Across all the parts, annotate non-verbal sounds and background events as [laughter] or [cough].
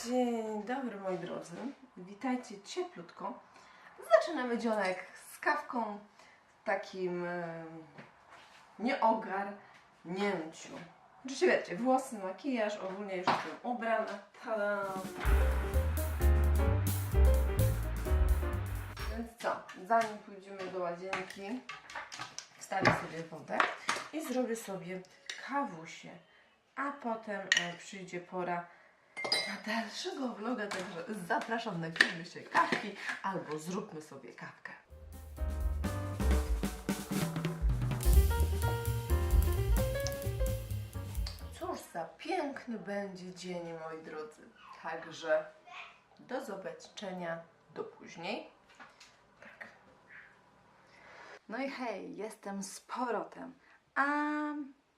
Dzień dobry moi drodzy, witajcie cieplutko. Zaczynamy dzionek z kawką w takim e, nieogarnięciu. Oczywiście wiecie, włosy, makijaż, ogólnie już jestem ubrana. Więc co, zanim pójdziemy do łazienki, wstawię sobie wodę i zrobię sobie kawusie, a potem e, przyjdzie pora na dalszego vloga, także zapraszam, napijmy się kawki albo zróbmy sobie kawkę. Cóż za piękny będzie dzień, moi drodzy. Także do zobaczenia, do później. Tak. No i hej, jestem z powrotem. A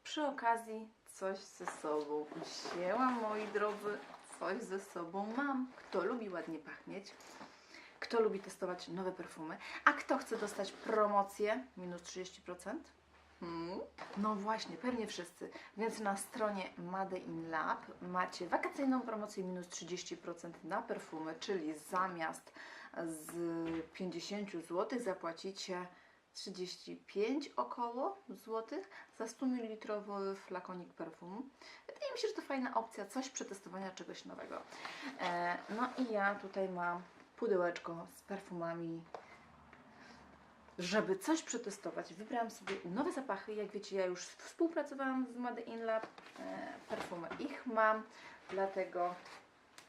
przy okazji coś ze sobą wzięłam, moi drodzy. Coś ze sobą mam. Kto lubi ładnie pachnieć? Kto lubi testować nowe perfumy? A kto chce dostać promocję minus 30%? Hmm? No właśnie, pewnie wszyscy. Więc na stronie Made in Lab macie wakacyjną promocję minus 30% na perfumy, czyli zamiast z 50 zł zapłacicie 35 około złotych za 100 ml flakonik perfumu. Wydaje mi się, że to fajna opcja, coś przetestowania czegoś nowego. E, no i ja tutaj mam pudełeczko z perfumami żeby coś przetestować, wybrałam sobie nowe zapachy. Jak wiecie, ja już współpracowałam z Made in Lab. E, perfumy ich mam, dlatego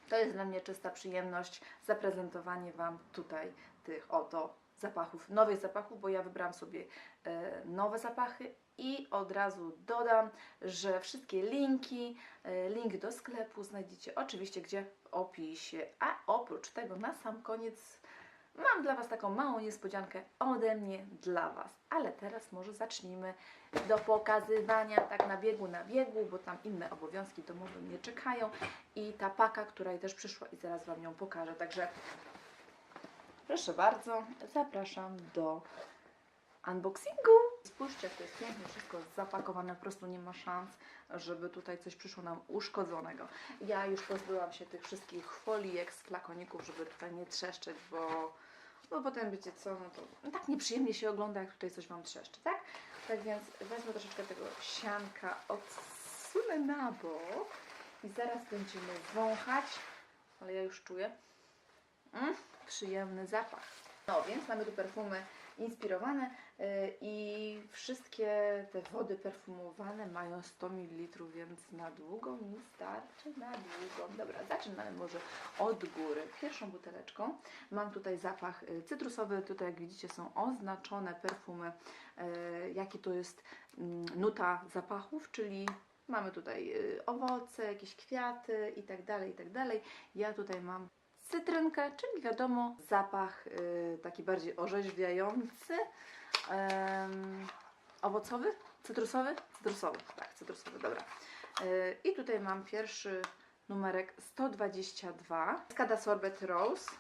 to jest dla mnie czysta przyjemność zaprezentowanie Wam tutaj tych oto zapachów, nowych zapachów, bo ja wybrałam sobie e, nowe zapachy i od razu dodam, że wszystkie linki, e, link do sklepu znajdziecie oczywiście gdzie w opisie, a oprócz tego na sam koniec mam dla Was taką małą niespodziankę ode mnie dla Was. Ale teraz może zacznijmy do pokazywania tak na biegu, na biegu, bo tam inne obowiązki domowe mnie czekają i ta paka, która też przyszła i zaraz Wam ją pokażę. Także proszę bardzo, zapraszam do unboxingu. Spójrzcie, jak to jest pięknie wszystko zapakowane, po prostu nie ma szans, żeby tutaj coś przyszło nam uszkodzonego. Ja już pozbyłam się tych wszystkich folijek z flakoników, żeby tutaj nie trzeszczeć, bo, bo potem wiecie co, no to no tak nieprzyjemnie się ogląda, jak tutaj coś Wam trzeszczy, tak? Tak więc wezmę troszeczkę tego sianka, odsunę na bok i zaraz będziemy wąchać, ale ja już czuję mm, przyjemny zapach. No więc mamy tu perfumy inspirowane y, i wszystkie te wody perfumowane mają 100 ml, więc na długo mi starczy, na długo. Dobra, zaczynamy może od góry. Pierwszą buteleczką mam tutaj zapach y, cytrusowy, tutaj jak widzicie są oznaczone perfumy, y, jaki to jest mm, nuta zapachów, czyli mamy tutaj owoce, jakieś kwiaty i tak dalej, i tak dalej. Ja tutaj mam cytrynkę, czyli wiadomo zapach y, taki bardziej orzeźwiający, owocowy, cytrusowy, cytrusowy, tak, cytrusowy, dobra. Y, I tutaj mam pierwszy numerek 122, Skada Sorbet Rose.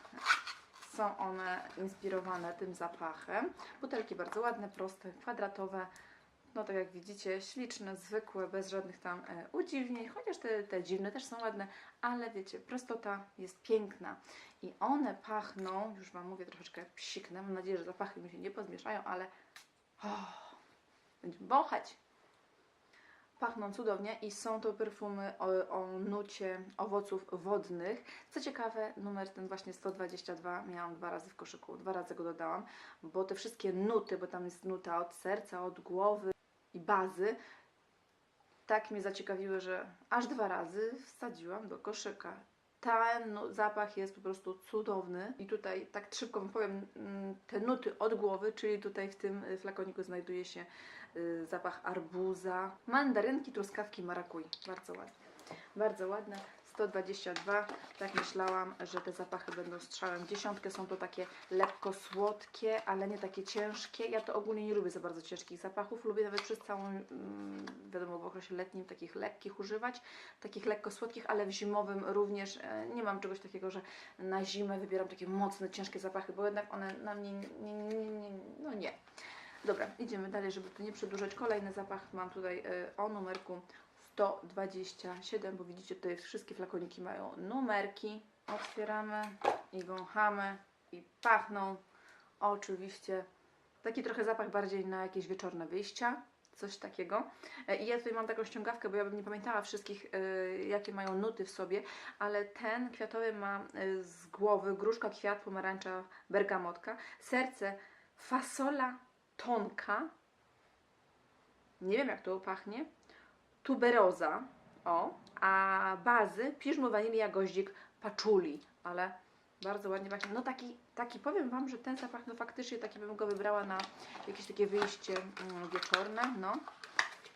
Są one inspirowane tym zapachem. Butelki bardzo ładne, proste, kwadratowe. No tak jak widzicie, śliczne, zwykłe, bez żadnych tam e, udziwnień, chociaż te, te dziwne też są ładne, ale wiecie, prostota jest piękna i one pachną, już Wam mówię troszeczkę psiknę, mam nadzieję, że zapachy mi się nie pozmieszają, ale oh, będziemy. Pachną cudownie i są to perfumy o, o nucie owoców wodnych. Co ciekawe, numer ten właśnie 122 miałam dwa razy w koszyku, dwa razy go dodałam, bo te wszystkie nuty, bo tam jest nuta od serca, od głowy i bazy, tak mnie zaciekawiły, że aż dwa razy wsadziłam do koszyka. Ten zapach jest po prostu cudowny i tutaj tak szybko Wam powiem mm, te nuty od głowy, czyli tutaj w tym y, flakoniku znajduje się y, zapach arbuza, mandarynki, truskawki, marakuj. Bardzo ładnie. Bardzo ładne. 122. Tak myślałam, że te zapachy będą strzałem. Dziesiątkę są to takie lekko słodkie, ale nie takie ciężkie. Ja to ogólnie nie lubię za bardzo ciężkich zapachów. Lubię nawet przez całą, mm, wiadomo, w okresie letnim takich lekkich używać, takich lekko słodkich, ale w zimowym również e, nie mam czegoś takiego, że na zimę wybieram takie mocne, ciężkie zapachy, bo jednak one na mnie nie, nie, nie, nie no nie. Dobra, idziemy dalej, żeby tu nie przedłużać. Kolejny zapach mam tutaj e, o numerku 127, bo widzicie tutaj wszystkie flakoniki mają numerki. Otwieramy i wąchamy i pachną oczywiście taki trochę zapach bardziej na jakieś wieczorne wyjścia, coś takiego. E, I ja tutaj mam taką ściągawkę, bo ja bym nie pamiętała wszystkich, e, jakie mają nuty w sobie, ale ten kwiatowy ma e, z głowy gruszka, kwiat, pomarańcza, bergamotka, serce, fasola tonka, nie wiem jak to pachnie, tuberoza, o, a bazy piżmu, wanilia, goździk, paczuli, ale bardzo ładnie pachnie. No taki, taki powiem Wam, że ten zapach, no faktycznie taki bym go wybrała na jakieś takie wyjście mm, wieczorne, no.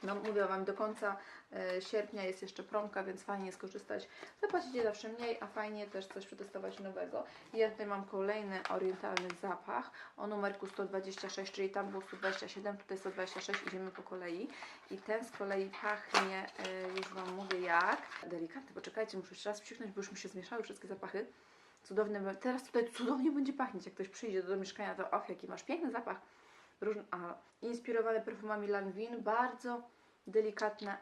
No mówię Wam, do końca e, sierpnia jest jeszcze promka, więc fajnie skorzystać. Zapłacicie zawsze mniej, a fajnie też coś przetestować nowego. Ja tutaj mam kolejny orientalny zapach o numerku 126, czyli tam było 127, tutaj 126, idziemy po kolei. I ten z kolei pachnie, e, już Wam mówię jak. Delikatny, poczekajcie, muszę jeszcze raz psiknąć, bo już mi się zmieszały wszystkie zapachy. Cudowny, teraz tutaj cudownie będzie pachnieć, jak ktoś przyjdzie do mieszkania, to och, jaki masz piękny zapach. Różny, a, inspirowany perfumami Lanvin, bardzo delikatne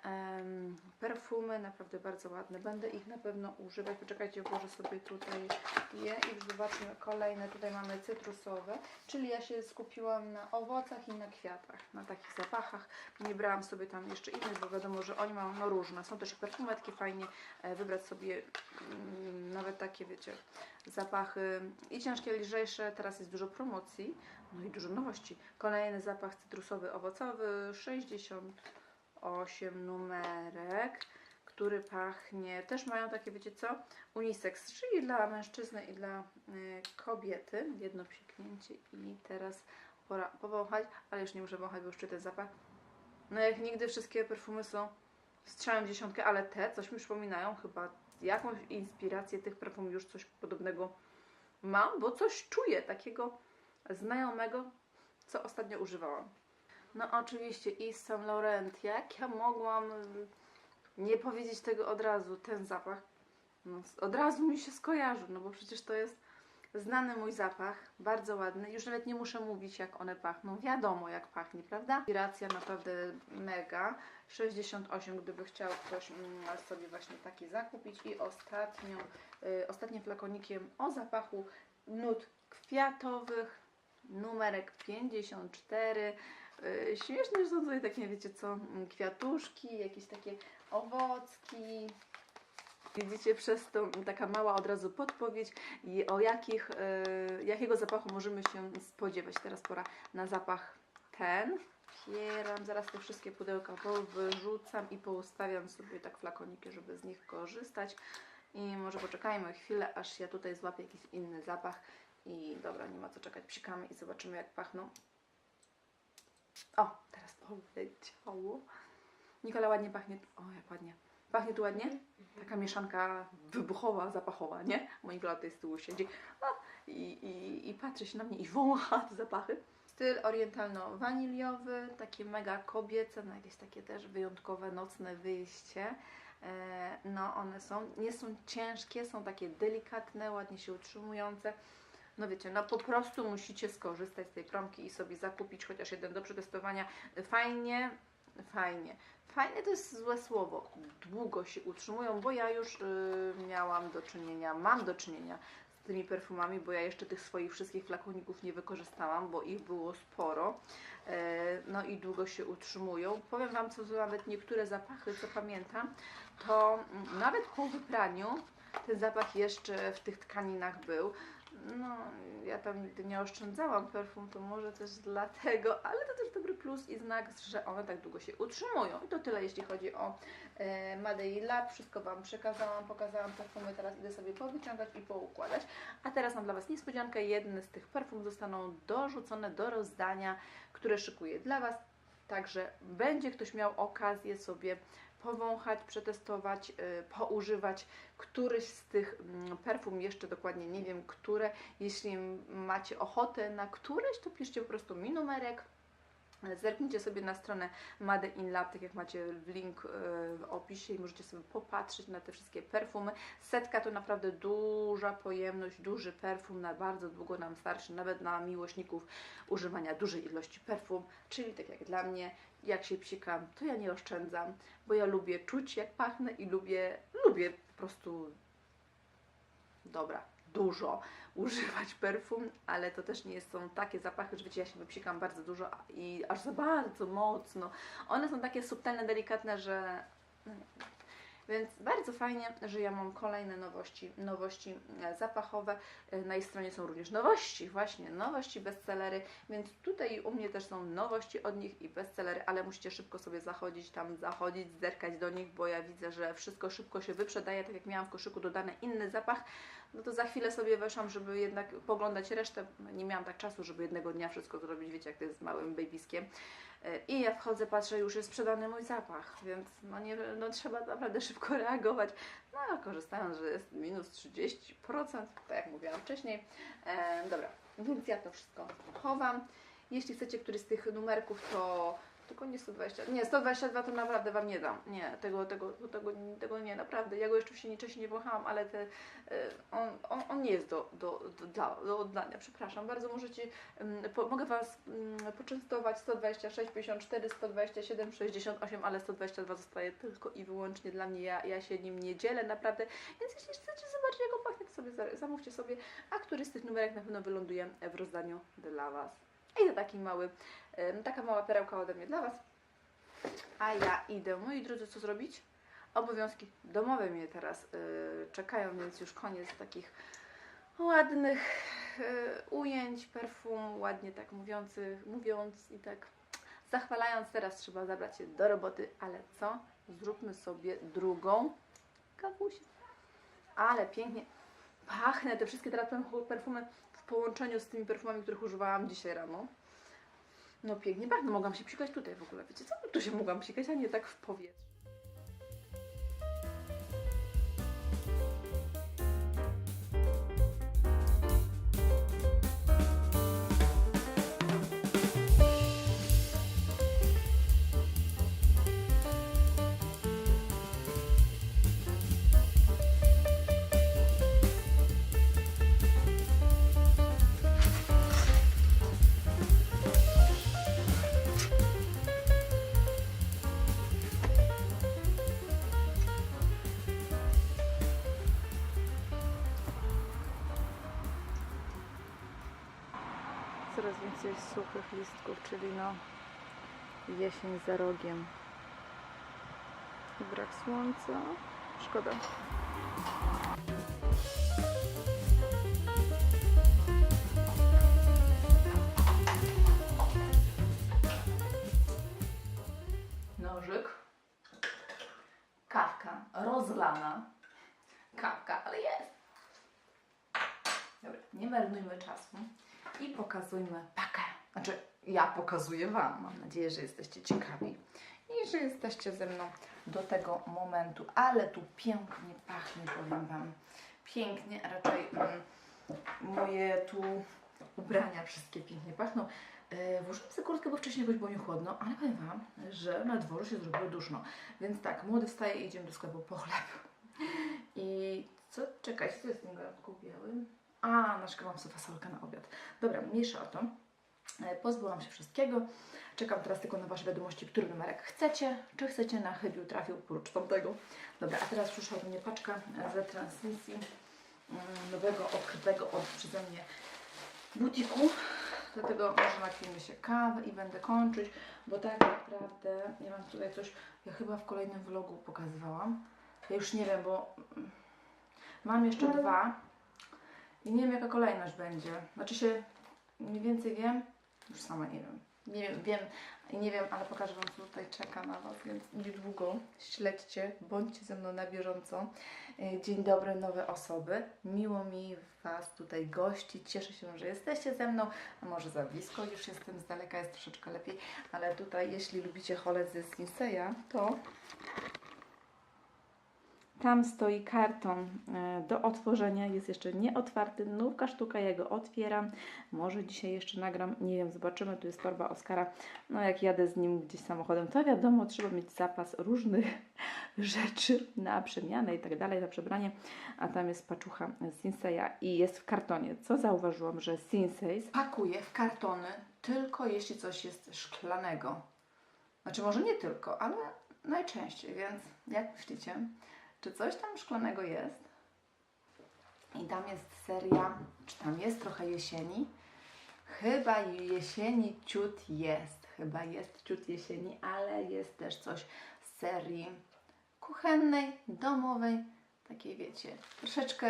perfumy, naprawdę bardzo ładne. Będę ich na pewno używać. Poczekajcie, włożę sobie tutaj je i zobaczmy kolejne. Tutaj mamy cytrusowe, czyli ja się skupiłam na owocach i na kwiatach, na takich zapachach. Nie brałam sobie tam jeszcze innych, bo wiadomo, że oni mają no, różne. Są też perfumetki, fajnie e, wybrać sobie mm, nawet takie, wiecie, zapachy i ciężkie, lżejsze. Teraz jest dużo promocji, no i dużo nowości. Kolejny zapach cytrusowy, owocowy, 68 numerek, który pachnie, też mają takie, wiecie co, unisex, czyli dla mężczyzny i dla y, kobiety. Jedno psiknięcie i teraz pora powąchać, ale już nie muszę wąchać, bo już czuję ten zapach. No jak nigdy wszystkie perfumy są strzałem dziesiątkę, ale te coś mi przypominają chyba jakąś inspirację tych perfum już coś podobnego mam, bo coś czuję takiego znajomego, co ostatnio używałam. No oczywiście Yves Saint Laurent, jak ja mogłam y, nie powiedzieć tego od razu, ten zapach, no, od razu mi się skojarzył, no bo przecież to jest znany mój zapach, bardzo ładny, już nawet nie muszę mówić jak one pachną, wiadomo jak pachnie, prawda? Inspiracja naprawdę mega, 68 gdyby chciał ktoś mm, sobie właśnie taki zakupić. I ostatnią, y, ostatnim flakonikiem o zapachu nut kwiatowych, numerek 54, y, śmieszne, że są tutaj takie, wiecie co, mm, kwiatuszki, jakieś takie owocki, Widzicie, przez to taka mała od razu podpowiedź, i o jakich, e, jakiego zapachu możemy się spodziewać. Teraz pora na zapach ten. Otwieram, zaraz te wszystkie pudełka wyrzucam i poustawiam sobie tak flakoniki, żeby z nich korzystać. I może poczekajmy chwilę, aż ja tutaj złapię jakiś inny zapach. I dobra, nie ma co czekać, psikamy i zobaczymy jak pachną. O, teraz poleciało. Nikola ładnie pachnie. O, jak ładnie. Pachnie tu ładnie? Taka mieszanka wybuchowa, zapachowa, nie? Monika tutaj z tyłu siedzi i, i, i patrzy się na mnie i wącha te zapachy. Styl orientalno-waniliowy, takie mega kobiece, na jakieś takie też wyjątkowe nocne wyjście. E, no one są, nie są ciężkie, są takie delikatne, ładnie się utrzymujące. No wiecie, no po prostu musicie skorzystać z tej promki i sobie zakupić chociaż jeden do przetestowania. Fajnie, fajnie. Fajne to jest złe słowo. Długo się utrzymują, bo ja już y, miałam do czynienia, mam do czynienia z tymi perfumami, bo ja jeszcze tych swoich wszystkich flakoników nie wykorzystałam, bo ich było sporo. E, no i długo się utrzymują. Powiem Wam, co nawet niektóre zapachy, co pamiętam, to mm, nawet po wypraniu ten zapach jeszcze w tych tkaninach był. No, ja tam nigdy nie oszczędzałam perfum, to może też dlatego, ale to też dobry plus i znak, że one tak długo się utrzymują. I to tyle, jeśli chodzi o e, Madei Lab. Wszystko Wam przekazałam, pokazałam perfumy, teraz idę sobie powyciągać i poukładać. A teraz mam dla Was niespodziankę. Jedne z tych perfum zostaną dorzucone do rozdania, które szykuję dla Was. Także będzie ktoś miał okazję sobie powąchać, przetestować, y, poużywać któryś z tych mm, perfum, jeszcze dokładnie nie wiem które. Jeśli macie ochotę na któreś, to piszcie po prostu mi numerek. Zerknijcie sobie na stronę Made in Lab, tak jak macie link y, w opisie i możecie sobie popatrzeć na te wszystkie perfumy. Setka to naprawdę duża pojemność, duży perfum, na bardzo długo nam starczy, nawet na miłośników używania dużej ilości perfum, czyli tak jak dla mnie. Jak się psikam, to ja nie oszczędzam, bo ja lubię czuć jak pachnę i lubię, lubię po prostu dobra, dużo używać perfum, ale to też nie są takie zapachy, że wiecie, ja się wypsikam bardzo dużo i aż za bardzo mocno. One są takie subtelne, delikatne, że no nie. Więc bardzo fajnie, że ja mam kolejne nowości, nowości e, zapachowe. E, Na jej stronie są również nowości, właśnie nowości, bestsellery, więc tutaj u mnie też są nowości od nich i bestsellery, ale musicie szybko sobie zachodzić tam, zachodzić, zerkać do nich, bo ja widzę, że wszystko szybko się wyprzedaje, tak jak miałam w koszyku dodany inny zapach, no to za chwilę sobie weszłam, żeby jednak poglądać resztę. Nie miałam tak czasu, żeby jednego dnia wszystko zrobić, wiecie jak to jest z małym babyskiem. E, I ja wchodzę, patrzę, już jest sprzedany mój zapach, więc no, nie, no trzeba naprawdę szybko [laughs] reagować. No a korzystając, że jest minus 30%, tak jak mówiłam wcześniej. E, dobra, więc ja to wszystko chowam. Jeśli chcecie któryś z tych numerków, to tylko nie 120. Nie, 122 to naprawdę Wam nie dam. Nie, tego, tego, tego, tego nie, naprawdę. Ja go jeszcze się wcześniej nie wąchałam, ale te, e, on, on, on nie jest do, do, do, dla, do oddania. Przepraszam, bardzo możecie, mm, po, mogę Was mm, poczęstować 126, 54, 127, 68, ale 122 zostaje tylko i wyłącznie dla mnie. Ja, ja się nim nie dzielę, naprawdę. Więc jeśli chcecie zobaczyć, jak on pachnie, to sobie za- zamówcie sobie, a któryś z tych numerek na pewno wyląduje w rozdaniu dla Was. I to taki mały, taka mała perełka ode mnie dla Was. A ja idę, moi drodzy, co zrobić? Obowiązki domowe mnie teraz y, czekają, więc już koniec takich ładnych y, ujęć, perfum, ładnie tak mówiących, mówiąc i tak zachwalając. Teraz trzeba zabrać się do roboty, ale co? Zróbmy sobie drugą kawusię. Ale pięknie pachnę te wszystkie teraz perfu- perfumy połączeniu z tymi perfumami, których używałam dzisiaj rano. No pięknie pachną, mogłam się psikać tutaj w ogóle, wiecie co? Tu się mogłam psikać, a nie tak w powietrzu. Suchych listków, czyli no jesień za rogiem. Brak słońca. Szkoda. Nożyk. Kawka rozlana. Kawka, ale jest. Dobra, nie marnujmy czasu i pokazujmy pakę. Znaczy, ja pokazuję Wam. Mam nadzieję, że jesteście ciekawi i że jesteście ze mną do tego momentu. Ale tu pięknie pachnie, powiem Wam. Pięknie, a raczej mm, moje tu ubrania wszystkie pięknie pachną. Yy, włożyłam sobie kurtkę, bo wcześniej było mi chłodno, ale powiem Wam, że na dworze się zrobiło duszno. Więc tak, młody wstaje i idziemy do sklepu po chleb. I co? Czekaj, co jest w tym garnku białym? A, naszykałam sobie fasolkę na obiad. Dobra, mniejsza o to. E, Pozbyłam się wszystkiego. Czekam teraz tylko na Wasze wiadomości, który numerek chcecie. Czy chcecie na chybił trafił prócz tamtego. Dobra, a teraz przyszła do mnie paczka ze transmisji mm, nowego, odkrytego od przeze mnie butiku. Dlatego może napijmy się kawy i będę kończyć, bo tak naprawdę ja mam tutaj coś, ja chyba w kolejnym vlogu pokazywałam. Ja już nie wiem, bo mm, mam jeszcze dwa i nie wiem jaka kolejność będzie. Znaczy się mniej więcej wiem, już sama nie wiem. Nie wiem, wiem nie wiem, ale pokażę Wam co tutaj czeka na Was, więc niedługo śledźcie, bądźcie ze mną na bieżąco. E, Dzień dobry, nowe osoby. Miło mi Was tutaj gościć. Cieszę się, że jesteście ze mną. A może za blisko już jestem, z daleka jest troszeczkę lepiej, ale tutaj jeśli lubicie hole ze Sinseya, to tam stoi karton e, do otworzenia, jest jeszcze nieotwarty, nówka sztuka, ja go otwieram. Może dzisiaj jeszcze nagram, nie wiem, zobaczymy. Tu jest torba Oskara. No jak jadę z nim gdzieś samochodem, to wiadomo, trzeba mieć zapas różnych [laughs] rzeczy na przemianę i tak dalej, na przebranie. A tam jest paczucha Sinseya i jest w kartonie. Co zauważyłam, że Sinsei pakuje w kartony tylko jeśli coś jest szklanego. Znaczy może nie tylko, ale najczęściej, więc jak myślicie, czy coś tam szklanego jest? I tam jest seria, czy tam jest trochę jesieni? Chyba jesieni ciut jest, chyba jest ciut jesieni, ale jest też coś z serii kuchennej, domowej, takiej wiecie, troszeczkę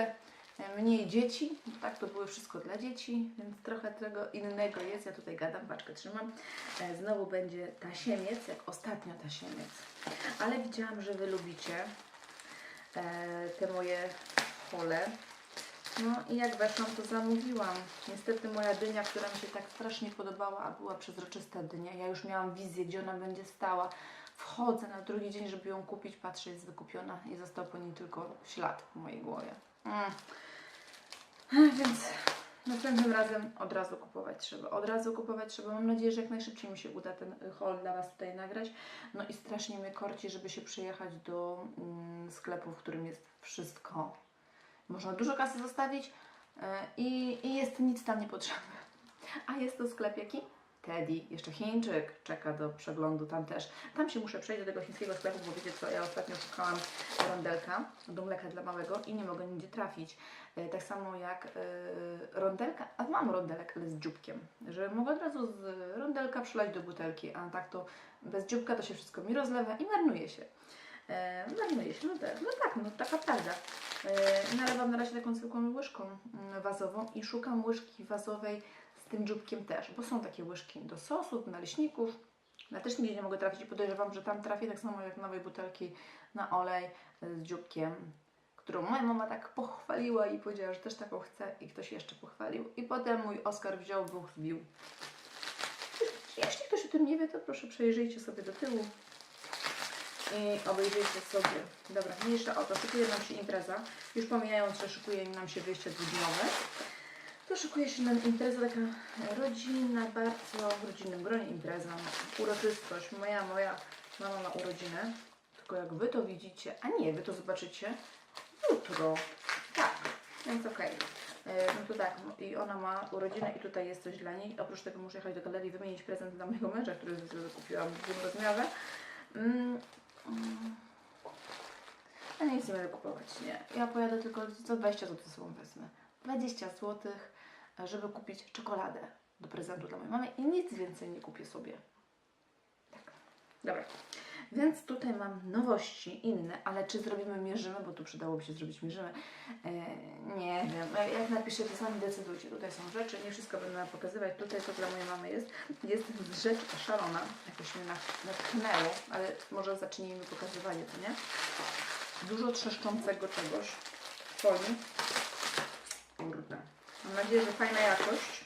e, mniej dzieci, tak to były wszystko dla dzieci, więc trochę tego innego jest. Ja tutaj gadam, paczkę trzymam. E, Znowu będzie tasiemiec, jak ostatnio tasiemiec. Ale widziałam, że Wy lubicie te moje pole. No i jak weszłam, to zamówiłam. Niestety moja dynia, która mi się tak strasznie podobała, a była przezroczysta dynia. Ja już miałam wizję, gdzie ona będzie stała. Wchodzę na drugi dzień, żeby ją kupić, patrzę, jest wykupiona i został po niej tylko ślad w mojej głowie. Mm. Więc następnym razem od razu kupować trzeba. Od razu kupować trzeba. Mam nadzieję, że jak najszybciej mi się uda ten haul dla Was tutaj nagrać. No i strasznie mnie korci, żeby się przyjechać do mm, sklepu, w którym jest wszystko. Można dużo kasy zostawić i, i jest nic tam niepotrzebne. A jest to sklep jaki? Teddy. Jeszcze Chińczyk czeka do przeglądu tam też. Tam się muszę przejść do tego chińskiego sklepu, bo wiecie co, ja ostatnio szukałam rondelka do mleka dla małego i nie mogę nigdzie trafić. E, Tak samo jak e, rondelka, a mam rondelek, ale z dzióbkiem, że mogę od razu z rondelka przelać do butelki, a tak to bez dzióbka to się wszystko mi rozlewa i marnuje się. E, marnuje się, no tak, no tak, no taka prawda. Nalewam na razie taką zwykłą łyżką mm, wazową i szukam łyżki wazowej tym dzióbkiem też, bo są takie łyżki do sosów, naleśników. Ja też nigdzie nie mogę trafić i podejrzewam, że tam trafię tak samo jak nowej butelki na olej z dzióbkiem, którą moja mama tak pochwaliła i powiedziała, że też taką chce i ktoś jeszcze pochwalił. I potem mój Oskar wziął, dwóch zbił. Jeśli ktoś o tym nie wie, to proszę przejrzyjcie sobie do tyłu i obejrzyjcie sobie. Dobra, mniejsza o to, szykuje nam się impreza. Już pomijając, że szykuje nam się wyjście dwudniowe, to szykuje się nam impreza taka rodzinna, bardzo w rodzinnym gronie impreza, uroczystość. Moja, moja mama ma urodzinę, tylko jak Wy to widzicie, a nie, Wy to zobaczycie jutro. Tak, więc okej. E, No to tak, i ona ma urodzinę i tutaj jest coś dla niej. Oprócz tego muszę jechać do galerii wymienić prezent dla mojego męża, który kupiłam w dwurozmiarze. Mm, mm. Ja nic nie będę kupować, nie. Ja pojadę tylko za 20 zł ze sobą wezmę. 20 zł, żeby kupić czekoladę do prezentu dla mojej mamy i nic więcej nie kupię sobie. Tak. Dobra. Więc tutaj mam nowości inne, ale czy zrobimy mierzymy, bo tu przydałoby się zrobić mierzymy. E, nie wiem, E, jak napiszecie, sami decydujcie. Tutaj są rzeczy, nie wszystko będę pokazywać. Tutaj to dla mojej mamy jest. Jest rzecz szalona, jakoś mnie natchnęło, ale może zacznijmy pokazywanie, to nie? Dużo trzeszczącego czegoś. Folii. Mam nadzieję, że fajna jakość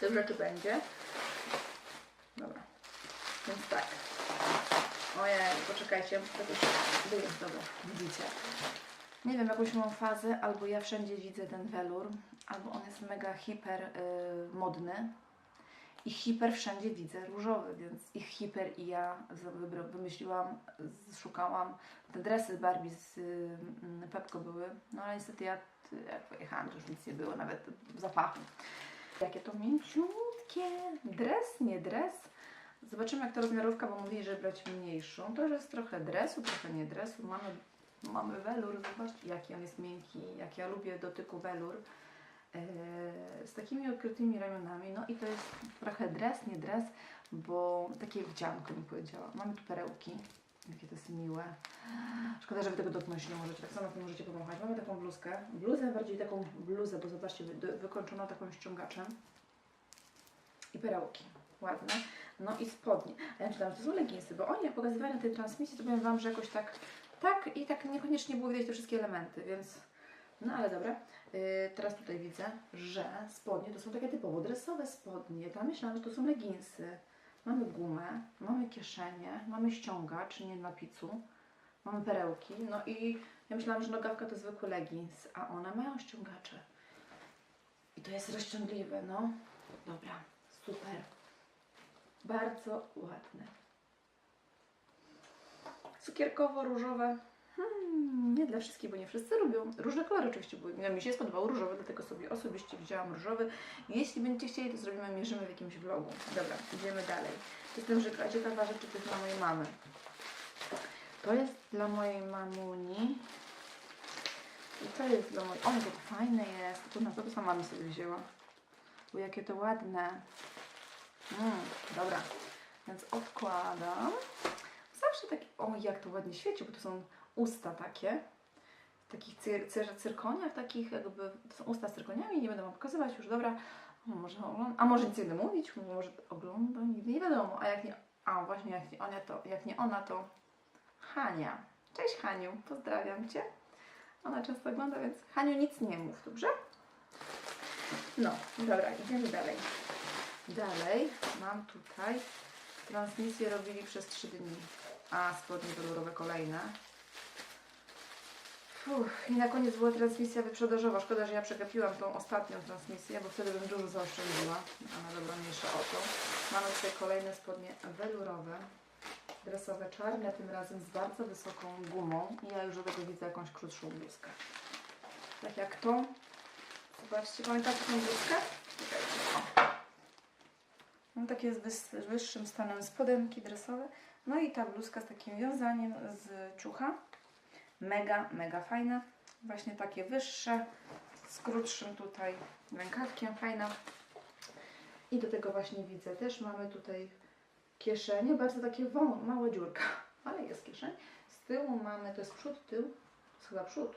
tych rzeczy będzie. Dobra. Więc tak. Ojej, poczekajcie, to już jest, dobra, widzicie. Nie wiem, jakąś mam fazę, albo ja wszędzie widzę ten welur, albo on jest mega hiper y, modny i hiper wszędzie widzę różowy, więc i hiper i ja wymyśliłam, szukałam. Te dresy Barbie z y, mm, Pepko były, no ale niestety ja jak pojechałam, to już nic nie było, nawet zapachu. Jakie to mięciutkie. Dres, nie dres. Zobaczymy jak ta rozmiarówka, bo mówili, że brać mniejszą. To już jest trochę dresu, trochę nie dresu. Mamy, mamy welur, zobaczcie jaki on jest miękki, jak ja lubię dotyku welur. Eee, z takimi okrytymi ramionami. No i to jest trochę dres, nie dres, bo takie wdzianko mi powiedziała. Mamy tu perełki. Jakie to jest miłe. Szkoda, że wy tego dotknąć nie możecie. Tak samo nie możecie pomachać. Mamy taką bluzkę. Bluzę, bardziej taką bluzę, bo zobaczcie, wy- wykończoną taką ściągaczem. I perełki. Ładne. No i spodnie. A ja myślałam, że to są leginsy, bo oni jak pokazywali na tej transmisji, to powiem Wam, że jakoś tak, tak i tak niekoniecznie było widać te wszystkie elementy, więc no ale dobra. Yy, teraz tutaj widzę, że spodnie to są takie typowo dresowe spodnie. Ja myślałam, że to są leginsy. Mamy gumę, mamy kieszenie, mamy ściągacz, nie na picu, mamy perełki, no i ja myślałam, że nogawka to zwykły leggings, a one mają ściągacze. I to jest rozciągliwe, no. Dobra, super. Bardzo ładne. Cukierkowo-różowe. Hmm, nie dla wszystkich, bo nie wszyscy lubią. Różne kolory oczywiście były. No, mi się spodobał różowy, dlatego sobie osobiście wzięłam różowy. Jeśli będziecie chcieli, to zrobimy, mierzymy w jakimś vlogu. Dobra, idziemy dalej. To jest ten żyk, a ciekawa rzecz, czy to jest dla mojej mamy. To jest dla mojej mamuni. I to jest dla mojej... O, to fajne jest. To na to to sama mi sobie wzięła. Bo jakie to ładne. Mm, dobra, więc odkładam. Zawsze taki, o jak to ładnie świeci, bo to są usta takie. W takich cyr, cyr, cyrkoniach, takich jakby, to są usta z cyrkoniami, nie będę Wam pokazywać już, dobra. Może oglądam, a może nic nie będę mówić, może oglądam, nigdy nie wiadomo. A jak nie, a właśnie jak nie ona, to, jak nie ona, to Hania. Cześć Haniu, pozdrawiam Cię. Ona często ogląda, więc Haniu nic nie mów, dobrze? No, dobra, idziemy dalej. Dalej mam tutaj transmisję robili przez 3 dni, a spodnie welurowe kolejne. I na koniec była transmisja wyprzedażowa. Szkoda, że ja przegapiłam tą ostatnią transmisję, bo wtedy bym dużo zaoszczędziła. A na dobro mniejsza o to. Mamy tutaj kolejne spodnie welurowe, dresowe, czarne, tym razem z bardzo wysoką gumą. I ja już do tego widzę jakąś krótszą bluzkę. Tak jak to. Zobaczcie, pamiętacie tą bluzkę? Mam takie z wys- z wyższym stanem spodenki dresowe. No i ta bluzka z takim wiązaniem z ciucha. Mega, mega fajna. Właśnie takie wyższe, z krótszym tutaj rękawkiem, fajna. I do tego właśnie widzę, też mamy tutaj kieszenie, bardzo takie wą- mała dziurka, [laughs] ale jest kieszeń. Z tyłu mamy, to jest przód, tył, to jest chyba przód,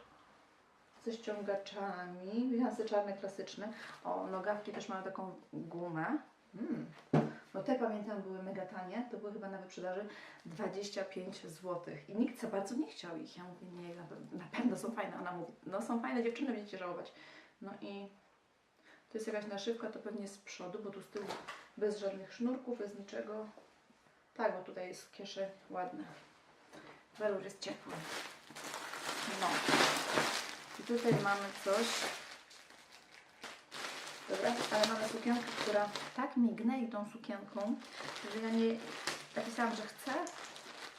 ze ściągaczami, wianse czarne, klasyczne. O, nogawki też mają taką gumę. Mm. No te pamiętam były mega tanie, to były chyba na wyprzedaży 25 zł. I nikt za bardzo nie chciał ich. Ja mówię, nie, na pewno, na pewno są fajne. Ona mówi, no są fajne dziewczyny, będziecie żałować. No i to jest jakaś naszywka, to pewnie z przodu, bo tu z tyłu bez żadnych sznurków, bez niczego. Tak, bo tutaj jest kieszeń ładna. Welur jest ciepły. No. I tutaj mamy coś. Dobra, ale mamy sukienkę, która tak mignęli tą sukienką, że ja nie napisałam, że chcę,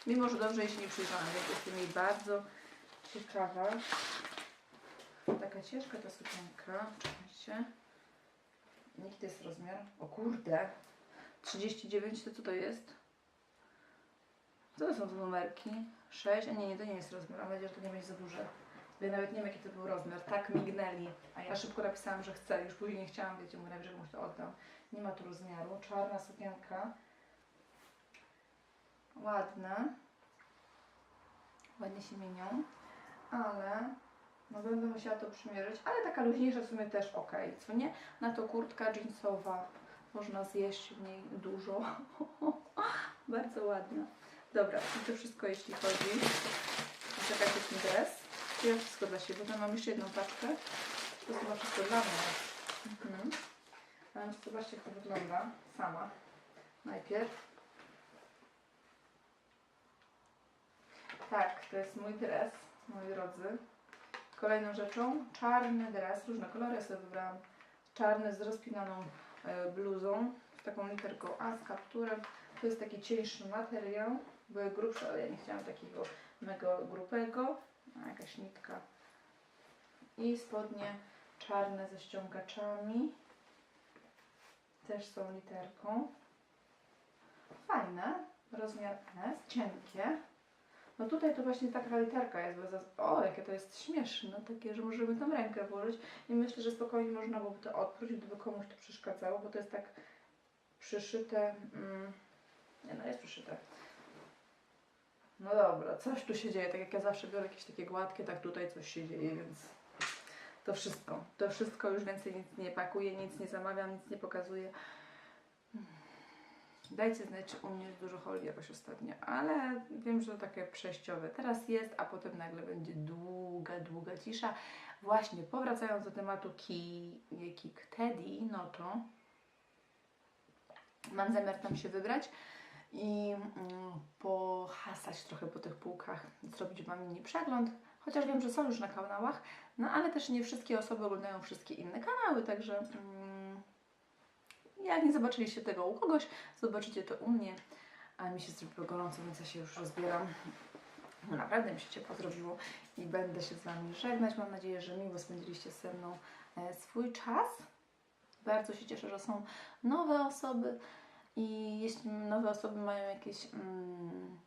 mimo że dobrze jej się nie przyjrzałam, więc jestem jej bardzo ciekawa. Taka ciężka ta sukienka, czekajcie. Jaki to jest rozmiar? O kurde, 39 to co to jest? Co to są te numerki? 6? A nie, nie, to nie jest rozmiar, mam nadzieję, że to nie będzie za duże. Ja nawet nie wiem jaki to był rozmiar, tak mignęli. A ja szybko napisałam, że chcę, już później nie chciałam, wiecie, mówię, że komuś to oddam. Nie ma tu rozmiaru, czarna sukienka. Ładne. Ładnie się mienią. Ale no będę musiała to przymierzyć, ale taka luźniejsza w sumie też ok, co nie? Na to kurtka jeansowa, można zjeść w niej dużo. [laughs] Bardzo ładna. Dobra, i to wszystko jeśli chodzi. Czekajcie ten dres. Ja wszystko dla siebie, bo mam jeszcze jedną paczkę. To jest chyba wszystko dla mnie. Mhm. A więc zobaczcie jak to wygląda sama. Najpierw. Tak, to jest mój dres, moi drodzy. Kolejną rzeczą, czarny dres, różne kolory sobie wybrałam. Czarny z rozpinaną e, bluzą, z taką literką A, z kapturem. To jest taki cieńszy materiał, były grubsze, ale ja nie chciałam takiego mega grubego. Jakaś nitka. I spodnie czarne ze ściągaczami. Też są literką. Fajne. Rozmiar S, cienkie. No tutaj to właśnie taka literka jest. Bo. O, jakie to jest śmieszne. Takie, że możemy tam rękę włożyć. I myślę, że spokojnie można byłoby to odpróć, gdyby komuś to przeszkadzało, bo to jest tak przyszyte. Mm, nie no, jest przyszyte. No dobra, coś tu się dzieje. Tak jak ja zawsze biorę jakieś takie gładkie, tak tutaj coś się dzieje, więc to wszystko. To wszystko już więcej nic nie pakuję, nic nie zamawiam, nic nie pokazuję. Dajcie znać, czy u mnie jest dużo holi jakoś ostatnio, ale wiem, że to takie przejściowe. Teraz jest, a potem nagle będzie długa, długa cisza. Właśnie, powracając do tematu ki, Kik Teddy, no to mam zamiar tam się wybrać i mm, pohasać trochę po tych półkach, zrobić Wam mini przegląd, chociaż wiem, że są już na kanałach, no ale też nie wszystkie osoby oglądają wszystkie inne kanały, także mm, jak nie zobaczyliście tego u kogoś, zobaczycie to u mnie, a mi się zrobiło gorąco, więc ja się już rozbieram. Naprawdę mi się ciepło zrobiło i będę się z Wami żegnać. Mam nadzieję, że miło spędziliście ze mną e, swój czas. Bardzo się cieszę, że są nowe osoby i jeśli nowe osoby mają jakieś mm,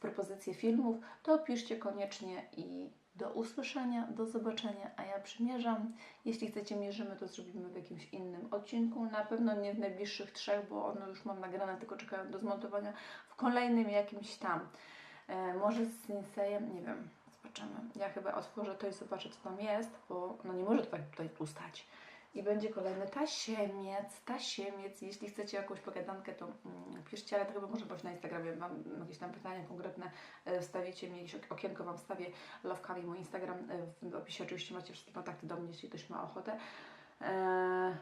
propozycje filmów, to piszcie koniecznie i do usłyszenia, do zobaczenia, a ja przymierzam. Jeśli chcecie mierzymy, to zrobimy w jakimś innym odcinku. Na pewno nie w najbliższych trzech, bo one już mam nagrane, tylko czekają do zmontowania w kolejnym jakimś tam. E, może z Sinsejem, nie wiem, zobaczymy. Ja chyba otworzę to i zobaczę, co tam jest, bo no nie może to tak tutaj ustać. I będzie kolejny tasiemiec, tasiemiec. Jeśli chcecie jakąś pogadankę, to mm, piszcie, ale to chyba może być na Instagramie. Mam jakieś tam pytania konkretne, e, wstawicie mi jakieś ok- okienko, Wam wstawię lowkami mój Instagram. e, W opisie oczywiście macie wszystkie kontakty do mnie, jeśli ktoś ma ochotę. E,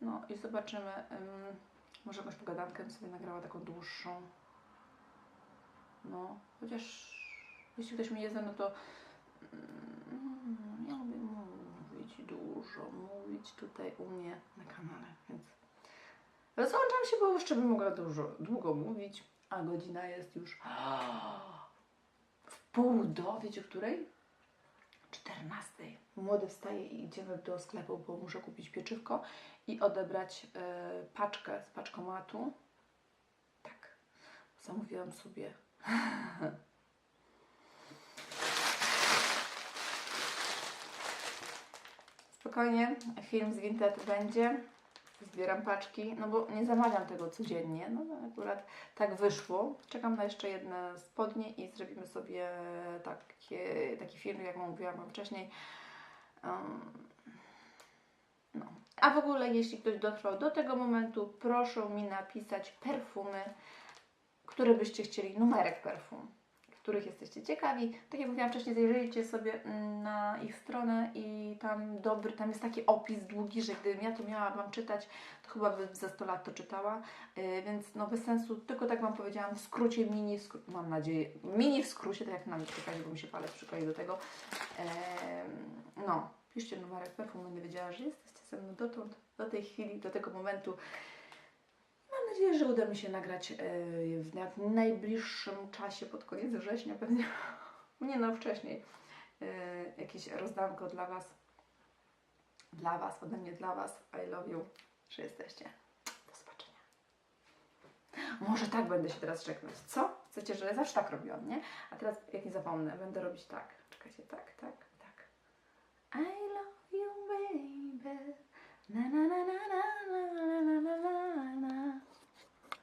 No i zobaczymy. ym, Może jakąś pogadankę bym sobie nagrała taką dłuższą. No, chociaż jeśli ktoś mi nie zna, no to mm, dużo, mówić tutaj u mnie na kanale, więc rozłączam się, bo jeszcze bym mogła dużo, długo mówić, a godzina jest już w pół do, wiecie której? 14. Młody wstaje i idziemy do sklepu, bo muszę kupić pieczywko i odebrać e, paczkę z paczkomatu. Tak, zamówiłam sobie [laughs] Spokojnie, film z Vinted będzie. Zbieram paczki, no bo nie zamawiam tego codziennie. No akurat tak wyszło. Czekam na jeszcze jedne spodnie i zrobimy sobie takie, taki film, jak mówiłam Wam wcześniej. Um, no. A w ogóle, jeśli ktoś dotrwał do tego momentu, proszę mi napisać perfumy, które byście chcieli, numerek perfum, których jesteście ciekawi. Tak jak mówiłam wcześniej, zajrzyjcie sobie mm, na ich stronę i tam dobry, tam jest taki opis długi, że gdybym ja to miała Wam czytać, to chyba bym za 100 lat to czytała, yy, więc no bez sensu, tylko tak Wam powiedziałam, w skrócie, mini, w mam nadzieję, mini w skrócie, tak jak na mnie czekali, bo mi się palec przykleił do tego. No, piszcie numerek perfum, będę wiedziała, że jesteście ze mną dotąd, do tej chwili, do tego momentu. Mam nadzieję, że uda mi się nagrać e, w najbliższym czasie, pod koniec września pewnie, [laughs] nie no wcześniej, e, jakieś rozdanko dla Was, dla Was, ode mnie dla Was, I love you, że jesteście. Do zobaczenia. Może tak będę się teraz żegnać, co? Chcecie, że zawsze tak robiłam, nie? A teraz, jak nie zapomnę, będę robić tak. Czekajcie, tak, tak, tak. I love you, baby. Na na na na na na na na na na na